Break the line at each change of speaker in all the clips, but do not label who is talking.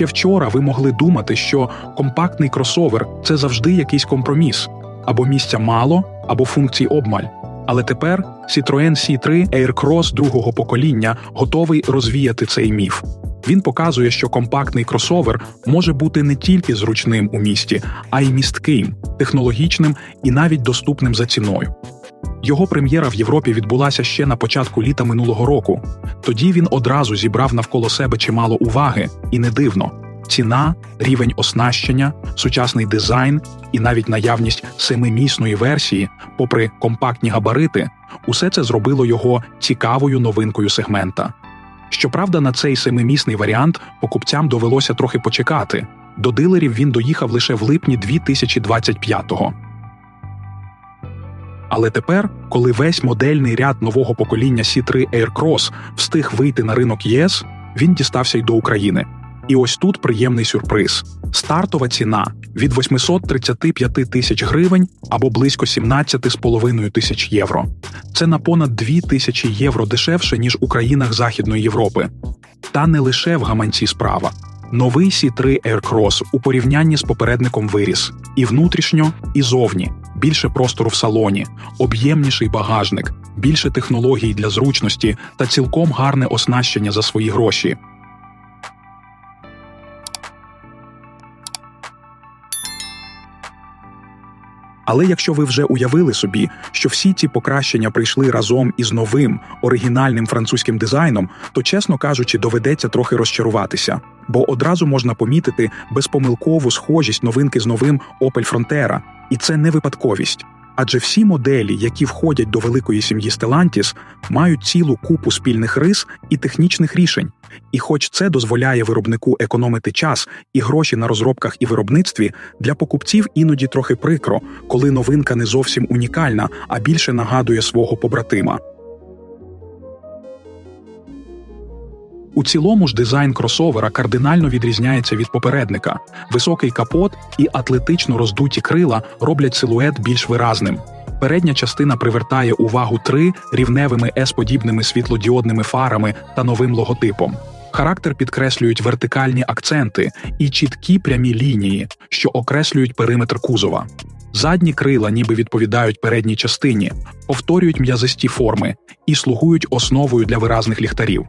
Ще вчора ви могли думати, що компактний кросовер це завжди якийсь компроміс або місця мало, або функцій обмаль. Але тепер Citroën C3 Aircross другого покоління готовий розвіяти цей міф. Він показує, що компактний кросовер може бути не тільки зручним у місті, а й містким, технологічним і навіть доступним за ціною. Його прем'єра в Європі відбулася ще на початку літа минулого року. Тоді він одразу зібрав навколо себе чимало уваги, і не дивно. Ціна, рівень оснащення, сучасний дизайн і навіть наявність семимісної версії, попри компактні габарити, усе це зробило його цікавою новинкою сегмента. Щоправда, на цей семимісний варіант покупцям довелося трохи почекати. До дилерів він доїхав лише в липні 2025-го. Але тепер, коли весь модельний ряд нового покоління C3 Aircross встиг вийти на ринок ЄС, він дістався й до України. І ось тут приємний сюрприз: стартова ціна від 835 тисяч гривень або близько 17,5 тисяч євро. Це на понад 2 тисячі євро дешевше, ніж у країнах Західної Європи. Та не лише в гаманці справа. Новий C3 Aircross у порівнянні з попередником виріс і внутрішньо, і зовні. Більше простору в салоні, об'ємніший багажник, більше технологій для зручності та цілком гарне оснащення за свої гроші. Але якщо ви вже уявили собі, що всі ці покращення прийшли разом із новим оригінальним французьким дизайном, то, чесно кажучи, доведеться трохи розчаруватися, бо одразу можна помітити безпомилкову схожість новинки з новим Opel Frontera. І це не випадковість. Адже всі моделі, які входять до великої сім'ї Stellantis, мають цілу купу спільних рис і технічних рішень. І хоч це дозволяє виробнику економити час і гроші на розробках і виробництві, для покупців іноді трохи прикро, коли новинка не зовсім унікальна, а більше нагадує свого побратима. У цілому ж дизайн кросовера кардинально відрізняється від попередника. Високий капот і атлетично роздуті крила роблять силует більш виразним. Передня частина привертає увагу три рівневими S-подібними світлодіодними фарами та новим логотипом. Характер підкреслюють вертикальні акценти і чіткі прямі лінії, що окреслюють периметр кузова. Задні крила ніби відповідають передній частині, повторюють м'язисті форми і слугують основою для виразних ліхтарів.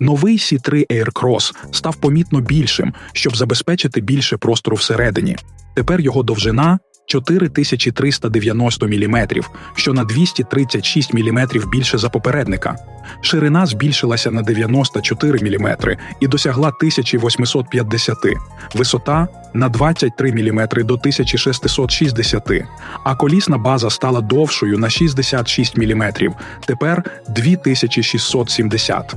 Новий C3 Aircross став помітно більшим, щоб забезпечити більше простору всередині. Тепер його довжина 4390 мм, що на 236 мм більше за попередника. Ширина збільшилася на 94 мм і досягла 1850, висота на 23 мм до 1660, а колісна база стала довшою на 66 мм, тепер 2670.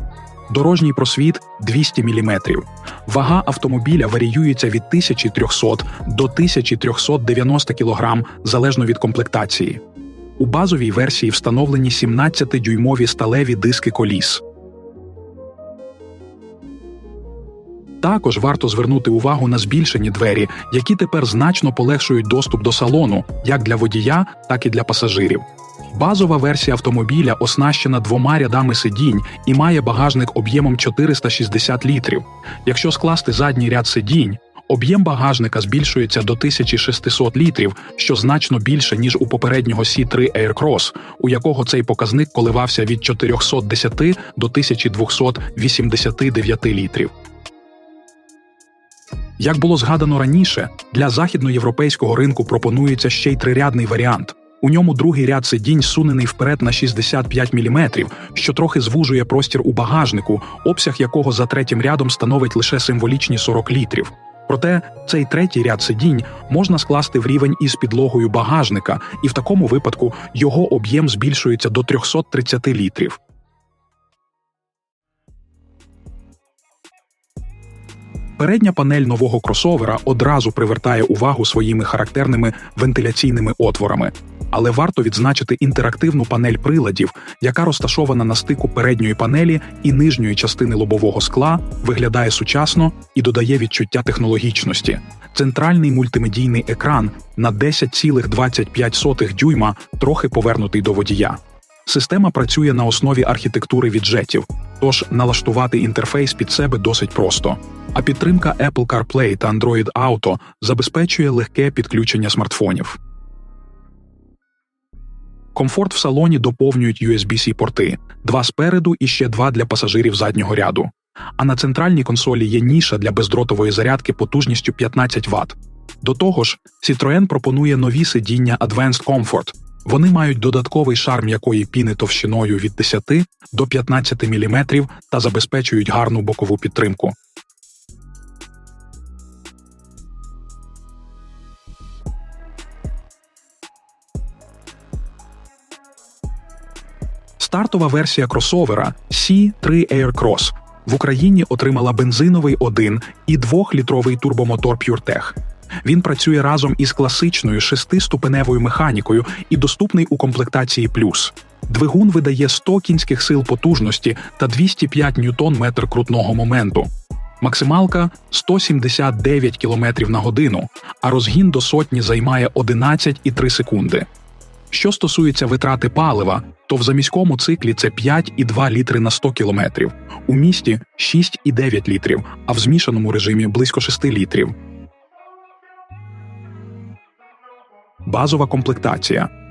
Дорожній просвіт 200 мм. Вага автомобіля варіюється від 1300 до 1390 кг залежно від комплектації. У базовій версії встановлені 17-дюймові сталеві диски коліс. Також варто звернути увагу на збільшені двері, які тепер значно полегшують доступ до салону як для водія, так і для пасажирів. Базова версія автомобіля оснащена двома рядами сидінь і має багажник об'ємом 460 літрів. Якщо скласти задній ряд сидінь, об'єм багажника збільшується до 1600 літрів, що значно більше ніж у попереднього C3 Aircross, у якого цей показник коливався від 410 до 1289 літрів. Як було згадано раніше, для західноєвропейського ринку пропонується ще й трирядний варіант. У ньому другий ряд сидінь сунений вперед на 65 мм, що трохи звужує простір у багажнику, обсяг якого за третім рядом становить лише символічні 40 літрів. Проте цей третій ряд сидінь можна скласти в рівень із підлогою багажника, і в такому випадку його об'єм збільшується до 330 літрів. Передня панель нового кросовера одразу привертає увагу своїми характерними вентиляційними отворами, але варто відзначити інтерактивну панель приладів, яка розташована на стику передньої панелі і нижньої частини лобового скла, виглядає сучасно і додає відчуття технологічності. Центральний мультимедійний екран на 10,25 дюйма трохи повернутий до водія. Система працює на основі архітектури віджетів. тож налаштувати інтерфейс під себе досить просто. А підтримка Apple CarPlay та Android Auto забезпечує легке підключення смартфонів. Комфорт в салоні доповнюють USB-C порти, два спереду і ще два для пасажирів заднього ряду. А на центральній консолі є ніша для бездротової зарядки потужністю 15 Вт. До того ж, Citroën пропонує нові сидіння Advanced Comfort. Вони мають додатковий шар м'якої піни товщиною від 10 до 15 мм та забезпечують гарну бокову підтримку. Стартова версія кросовера C3 Aircross в Україні отримала бензиновий 1 і 2-літровий турбомотор PureTech. Він працює разом із класичною шестиступеневою механікою і доступний у комплектації плюс. Двигун видає 100 кінських сил потужності та 205 ньютон метр крутного моменту. Максималка 179 км на годину, а розгін до сотні займає 11,3 секунди. Що стосується витрати палива, то в заміському циклі це 5,2 літри на 100 кілометрів, у місті 6,9 літрів, а в змішаному режимі близько 6 літрів. Базова комплектація.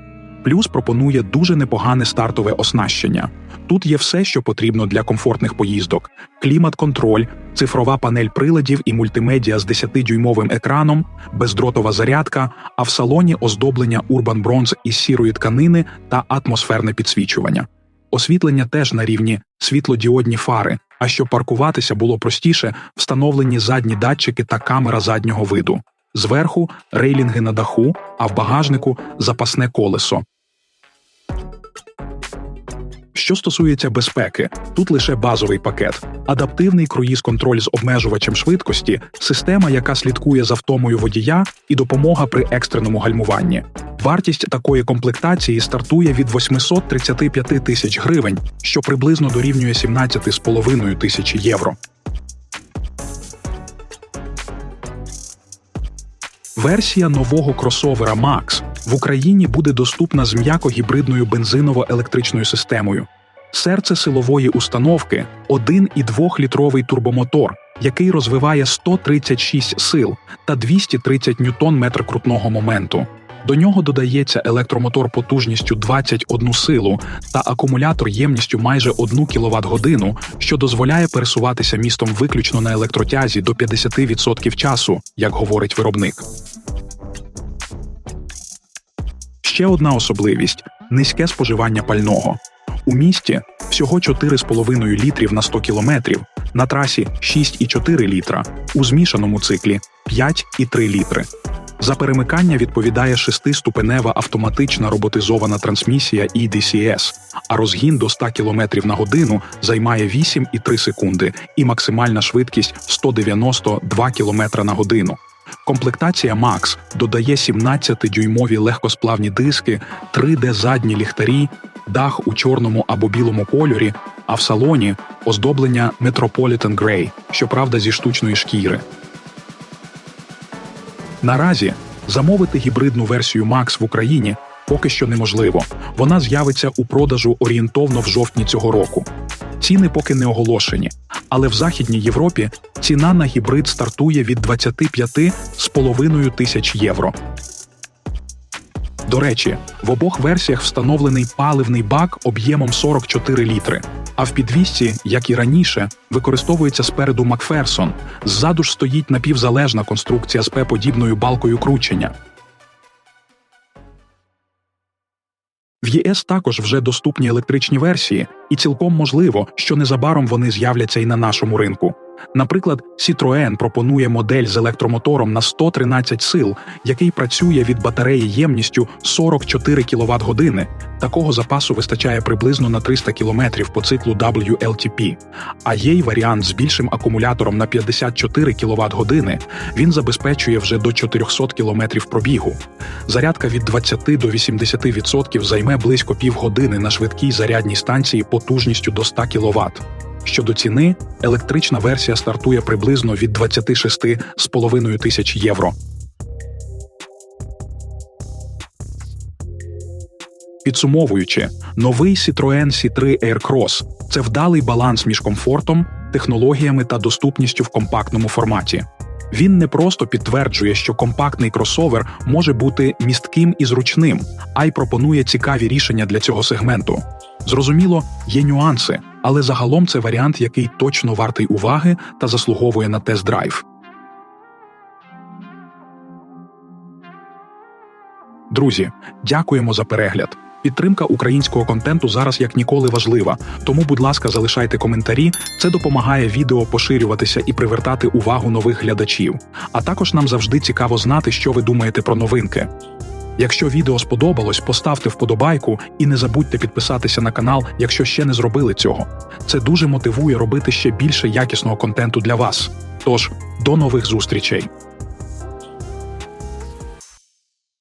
Плюс пропонує дуже непогане стартове оснащення. Тут є все, що потрібно для комфортних поїздок: клімат-контроль, цифрова панель приладів і мультимедіа з 10-дюймовим екраном, бездротова зарядка, а в салоні оздоблення Urban Bronze із сірої тканини та атмосферне підсвічування. Освітлення теж на рівні світлодіодні фари. А щоб паркуватися було простіше, встановлені задні датчики та камера заднього виду. Зверху рейлінги на даху, а в багажнику запасне колесо. Що стосується безпеки, тут лише базовий пакет, адаптивний круїз-контроль з обмежувачем швидкості, система, яка слідкує за втомою водія, і допомога при екстреному гальмуванні. Вартість такої комплектації стартує від 835 тисяч гривень, що приблизно дорівнює 17,5 тисячі євро. Версія нового кросовера Max в Україні буде доступна з м'яко-гібридною бензиново-електричною системою. Серце силової установки 1,2-літровий турбомотор, який розвиває 136 сил та 230 ньютон метр крутного моменту. До нього додається електромотор потужністю 21 силу та акумулятор ємністю майже 1 квт годину, що дозволяє пересуватися містом виключно на електротязі до 50% часу, як говорить виробник. Ще одна особливість низьке споживання пального. У місті всього 4,5 літрів на 100 кілометрів, на трасі 6,4 літра, у змішаному циклі 5,3 літри. За перемикання відповідає шестиступенева автоматична роботизована трансмісія EDCS, а розгін до 100 км на годину займає 8,3 секунди і максимальна швидкість 192 км на годину. Комплектація Max додає 17-дюймові легкосплавні диски, 3D задні ліхтарі, дах у чорному або білому кольорі, а в салоні оздоблення Metropolitan Grey, щоправда, зі штучної шкіри. Наразі замовити гібридну версію Max в Україні поки що неможливо. Вона з'явиться у продажу орієнтовно в жовтні цього року. Ціни поки не оголошені, але в Західній Європі ціна на гібрид стартує від 25,5 тисяч євро. До речі, в обох версіях встановлений паливний бак об'ємом 44 літри. А в підвісці, як і раніше, використовується спереду Макферсон. Ззаду ж стоїть напівзалежна конструкція з П-подібною балкою кручення. В ЄС також вже доступні електричні версії, і цілком можливо, що незабаром вони з'являться і на нашому ринку. Наприклад, Citroën пропонує модель з електромотором на 113 сил, який працює від батареї ємністю 44 квт години. Такого запасу вистачає приблизно на 300 км по циклу WLTP. А є й варіант з більшим акумулятором на 54 квт години. Він забезпечує вже до 400 км пробігу. Зарядка від 20 до 80% займе близько півгодини на швидкій зарядній станції потужністю до 100 кВт. Щодо ціни, електрична версія стартує приблизно від 26,5 тисяч євро. Підсумовуючи, новий Citroën C3 Aircross – це вдалий баланс між комфортом, технологіями та доступністю в компактному форматі. Він не просто підтверджує, що компактний кросовер може бути містким і зручним, а й пропонує цікаві рішення для цього сегменту. Зрозуміло, є нюанси, але загалом це варіант, який точно вартий уваги та заслуговує на тест-драйв. Друзі, дякуємо за перегляд. Підтримка українського контенту зараз як ніколи важлива. Тому, будь ласка, залишайте коментарі. Це допомагає відео поширюватися і привертати увагу нових глядачів. А також нам завжди цікаво знати, що ви думаєте про новинки. Якщо відео сподобалось, поставте вподобайку і не забудьте підписатися на канал, якщо ще не зробили цього. Це дуже мотивує робити ще більше якісного контенту для вас. Тож, до нових зустрічей!